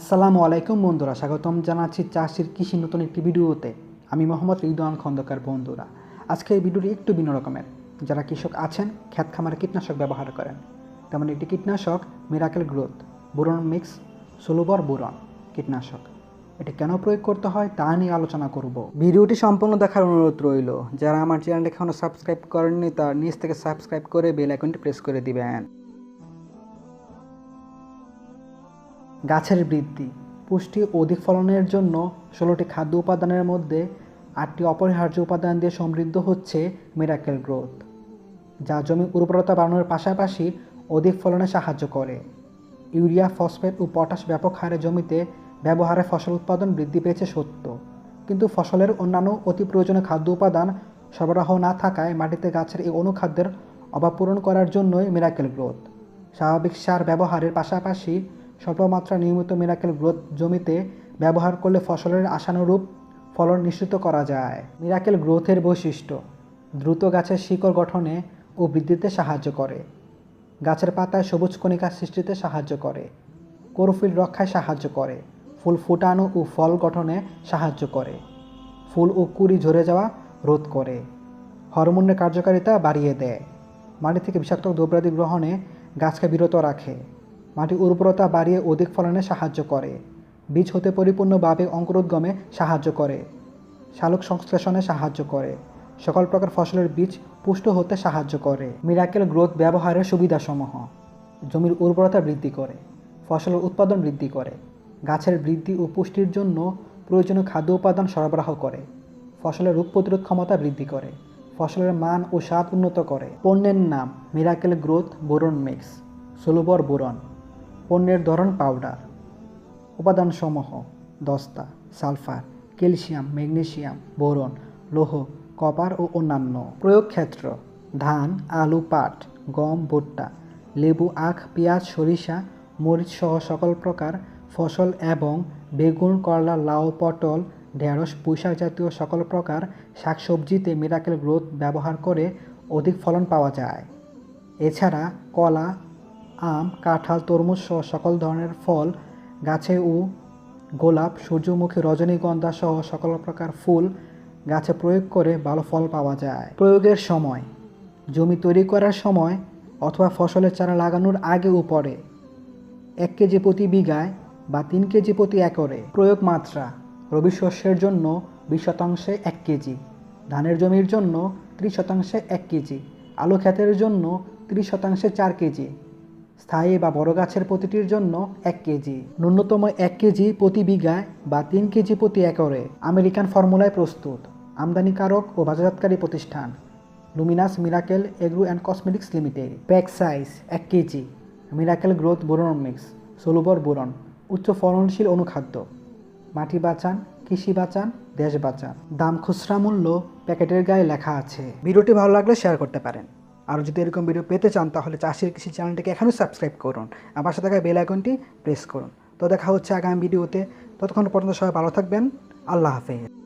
আসসালামু আলাইকুম বন্ধুরা, স্বাগতম জানাচ্ছি চাষির কৃষি নতুন একটি ভিডিওতে। আমি মোহাম্মদ রিদওয়ান খন্দকার বন্ধুরা। আজকে এই ভিডিওটি একটু ভিন্ন রকমের। যারা কৃষক আছেন, খ্যাত খামারে কীটনাশক ব্যবহার করেন। তেমন একটি কীটনাশক miracle growth boron mix Solubor boron কীটনাশক। এটি কেন প্রয়োগ করতে হয়, তা নিয়ে আলোচনা করব। ভিডিওটি সম্পূর্ণ দেখার অনুরোধ রইল, যারা আমার চ্যানেলটি এখনও সাবস্ক্রাইব করেননি, তার নিচ থেকে সাবস্ক্রাইব করে বেল আইকনটি প্রেস করে দিবেন। গাছের বৃদ্ধি। পুষ্টি অধিক ফলনের জন্য ষোলোটি খাদ্য উপাদানের মধ্যে আটটি অপরিহার্য উপাদান দিয়ে সমৃদ্ধ হচ্ছে মিরাকেল গ্রোথ যা জমি উর্বরতা বাড়ানোর পাশাপাশি অধিক ফলনে সাহায্য করে। ইউরিয়া, ফসফেট ও পটাশ ব্যাপক হারে জমিতে ব্যবহারে ফসল উৎপাদন বৃদ্ধি পেয়েছে সত্য। কিন্তু ফসলের অন্যান্য অতি প্রয়োজনীয় খাদ্য উপাদান সরবরাহ না থাকায় মাটিতে গাছের এই অনুখাদ্যের অভাব পূরণ করার জন্যই মিরাকেল গ্রোথ স্বাভাবিক সার ব্যবহারের পাশাপাশি স্বল্পমাত্রা নিয়মিত মিরাকেল গ্রোথ জমিতে ব্যবহার করলে ফসলের আশানুরূপ ফলন নিশ্চিত করা যায়। মিরাকেল গ্রোথের বৈশিষ্ট্য, দ্রুত গাছের শিকড় গঠনে ও বৃদ্ধিতে সাহায্য করে। গাছের পাতায় সবুজ কণিকা সৃষ্টিতে সাহায্য করে। কোরোফিল রক্ষায় সাহায্য করে। ফুল ফুটানো ও ফল গঠনে সাহায্য করে। ফুল ও কুড়ি ঝরে যাওয়া রোধ করে। হরমোনের কার্যকারিতা বাড়িয়ে দেয়। মাটি থেকে বিষাক্ত দ্রব্যাদি গ্রহণে গাছকে বিরত রাখে। মাটি উর্বরতা বাড়িয়ে অধিক ফলনে সাহায্য করে। বীজ হতে পরিপূর্ণভাবে অঙ্কুরোদ্গমে সাহায্য করে। শালক সংশ্লেষণে সাহায্য করে। সকল প্রকার ফসলের বীজ পুষ্ট হতে সাহায্য করে। মিরাকেল গ্রোথ ব্যবহারের সুবিধাসমূহ। জমির উর্বরতা বৃদ্ধি করে। ফসলের উৎপাদন বৃদ্ধি করে। গাছের বৃদ্ধি ও পুষ্টির জন্য প্রয়োজনীয় খাদ্য উপাদান সরবরাহ করে। ফসলের রোগ প্রতিরোধ ক্ষমতা বৃদ্ধি করে। ফসলের মান ও স্বাদ উন্নত করে। পণ্যের নাম miracle growth boron mix. Solubor boron. পণ্যের ধরন পাউডার, উপাদানসমূহ, দস্তা, সালফার, ক্যালসিয়াম, ম্যাগনেসিয়াম, বোরন, লৌহ, কপার ও অন্যান্য প্রয়োগ ক্ষেত্র ধান, আলু, পাট, গম, ভুট্টা, লেবু, আখ, পেঁয়াজ, সরিষা, মরিচ সহ সকল প্রকার ফসল এবং বেগুন, করলা, লাউ, পটল, ঢেঁড়স, পুঁইশাক জাতীয় সকল প্রকার শাকসবজিতে মিরাকেল গ্রোথ ব্যবহার করে অধিক ফলন পাওয়া যায়। এছাড়া কলা আম, কাঁঠাল, তরমুজ সহ সকল ধরনের ফল, গাছে ও গোলাপ, সূর্যমুখী রজনীগন্ধা সহ সকল প্রকার ফুল গাছে প্রয়োগ করে ভালো ফল পাওয়া যায়। প্রয়োগের সময়, জমি তৈরি করার সময় অথবা ফসলের চারা লাগানোর আগে ও পরে। এক কেজি প্রতি বিঘায় বা তিন কেজি প্রতি একরে। প্রয়োগ মাত্রা, রবি শস্যের জন্য বিশ শতাংশে এক কেজি, ধানের জমির জন্য ত্রিশ শতাংশে এক কেজি, আলু ক্ষেতের জন্য ত্রিশ শতাংশে চার কেজি স্থায়ী বা বড় গাছের প্রতিটির জন্য এক কেজি। ন্যূনতম এক কেজি প্রতি বিঘায় বা তিন কেজি প্রতি একরে। আমেরিকান ফর্মুলায় প্রস্তুত। আমদানিকারক ও বাজারজাতকারী প্রতিষ্ঠান। Luminous miracle agro and cosmetics limited. Pack size এক KG. Miracle growth boron mix Solubor boron. উচ্চ ফলনশীল অনুখাদ্য। মাটি বাঁচান, কৃষি বাঁচান, দেশ বাঁচান। দাম খুচরা মূল্য প্যাকেটের গায়ে লেখা আছে। ভিডিওটি ভালো লাগলে শেয়ার করতে পারেন। আর যদি এরকম ভিডিও পেতে চান, তাহলে চাষের কৃষি চ্যানেলটিকে এখনও সাবস্ক্রাইব করুন। আর পাশে থাকা বেল আইকনটি প্রেস করুন। তো দেখা হচ্ছে আগামী ভিডিওতে ততক্ষণ পর্যন্ত সবাই ভালো থাকবেন। আল্লাহ হাফেজ।